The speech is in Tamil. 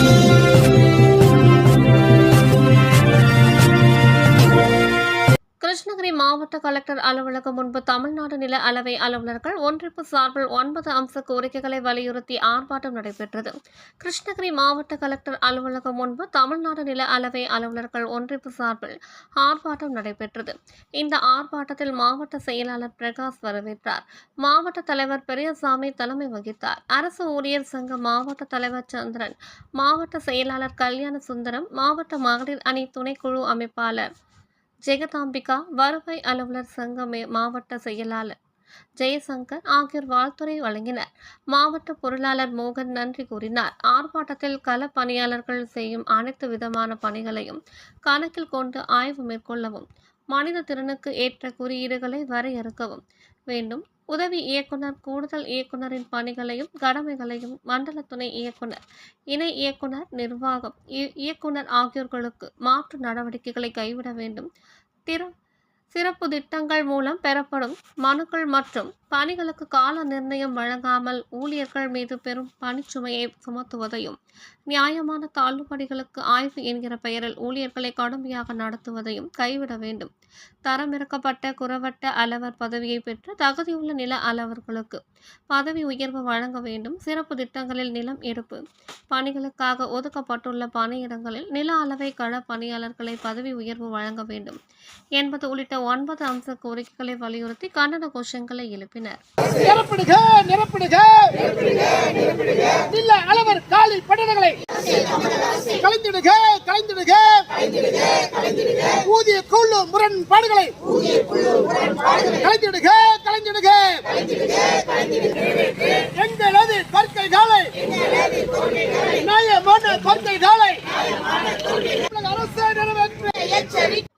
கிருஷ்ணகிரி மாவட்ட கலெக்டர் அலுவலகம் முன்பு தமிழ்நாடு நில அளவை அலுவலர்கள் ஒன்றிப்பு சார்பில் ஒன்பது அம்ச கோரிக்கைகளை வலியுறுத்தி ஆர்ப்பாட்டம் நடைபெற்றது. கிருஷ்ணகிரி மாவட்ட கலெக்டர் அலுவலகம் முன்பு தமிழ்நாடு நில அளவை அலுவலர்கள் ஒன்றிப்பு சார்பில் ஆர்ப்பாட்டம் நடைபெற்றது. இந்த ஆர்ப்பாட்டத்தில் மாவட்ட செயலாளர் பிரகாஷ் வரவேற்றார். மாவட்ட தலைவர் பெரியசாமி தலைமை வகித்தார். அரசு ஊழியர் சங்க மாவட்ட தலைவர் சந்திரன் மாவட்ட செயலாளர் கல்யாண சுந்தரம் மாவட்ட மகளிர் அணி துணைக்குழு அமைப்பாளர் ஜெகதாம்பிகா வருவாய் அலுவலர் சங்கமே மாவட்ட செயலாளர். ஜெயசங்கர் ஆகியோர் வாழ்த்துறை வழங்கினர். மாவட்ட பொருளாளர் மோகன் நன்றி கூறினார். ஆர்ப்பாட்டத்தில் கள பணியாளர்கள் செய்யும் அனைத்து விதமான பணிகளையும் கணக்கில் கொண்டு ஆய்வு மேற்கொள்ளவும் மனித திறனுக்கு ஏற்ற குறியீடுகளை வரையறுக்கவும். வேண்டும் உதவி இயக்குனர் கூடுதல் இயக்குனரின் பணிகளையும் கடமைகளையும் மண்டல துணை இயக்குனர் இணை இயக்குனர் நிர்வாகம் இ- இயக்குனர் ஆகியோர்களுக்கு மாற்று நடவடிக்கைகளை கைவிட வேண்டும். திற சிறப்பு திட்டங்கள் மூலம் பெறப்படும் மனுக்கள் மற்றும் பணிகளுக்கு கால நிர்ணயம் வழங்காமல் ஊழியர்கள் மீது பெரும் பணிச்சுமையை சுமத்துவதையும் நியாயமான தள்ளுபடிகளுக்கு ஆய்வு என்கிற பெயரில் ஊழியர்களை கடுமையாக நடத்துவதையும் கைவிட வேண்டும். தரமிறக்கப்பட்ட குறவட்ட அலவர் பதவியை பெற்று தகுதியுள்ள நில அலவர்களுக்கு பதவி உயர்வு வழங்க வேண்டும். சிறப்பு திட்டங்களில் நிலம் எடுப்பு பணிகளுக்காக ஒதுக்கப்பட்டுள்ள பணியிடங்களில் நில அளவை கள பணியாளர்களை பதவி உயர்வு வழங்க வேண்டும். என்பது உள்ளிட்ட ஒன்பது அம்ச கோரிக்கைகளை வலியுறுத்தி கண்டன கோஷங்களை எழுப்பினர். நிரப்பிடுக நிரப்பிடுக இல்ல அளவர் காலி பட்டணங்களை கலைந்திடுக கலைந்திடுக. ஊதிய குழு முரண்பாடுகளை. கலைந்திடுக கலைந்திடுக. எங்களது கொள்கைகளை. நியாயமான கொள்கைகளை அரசு நிறைவேற்ற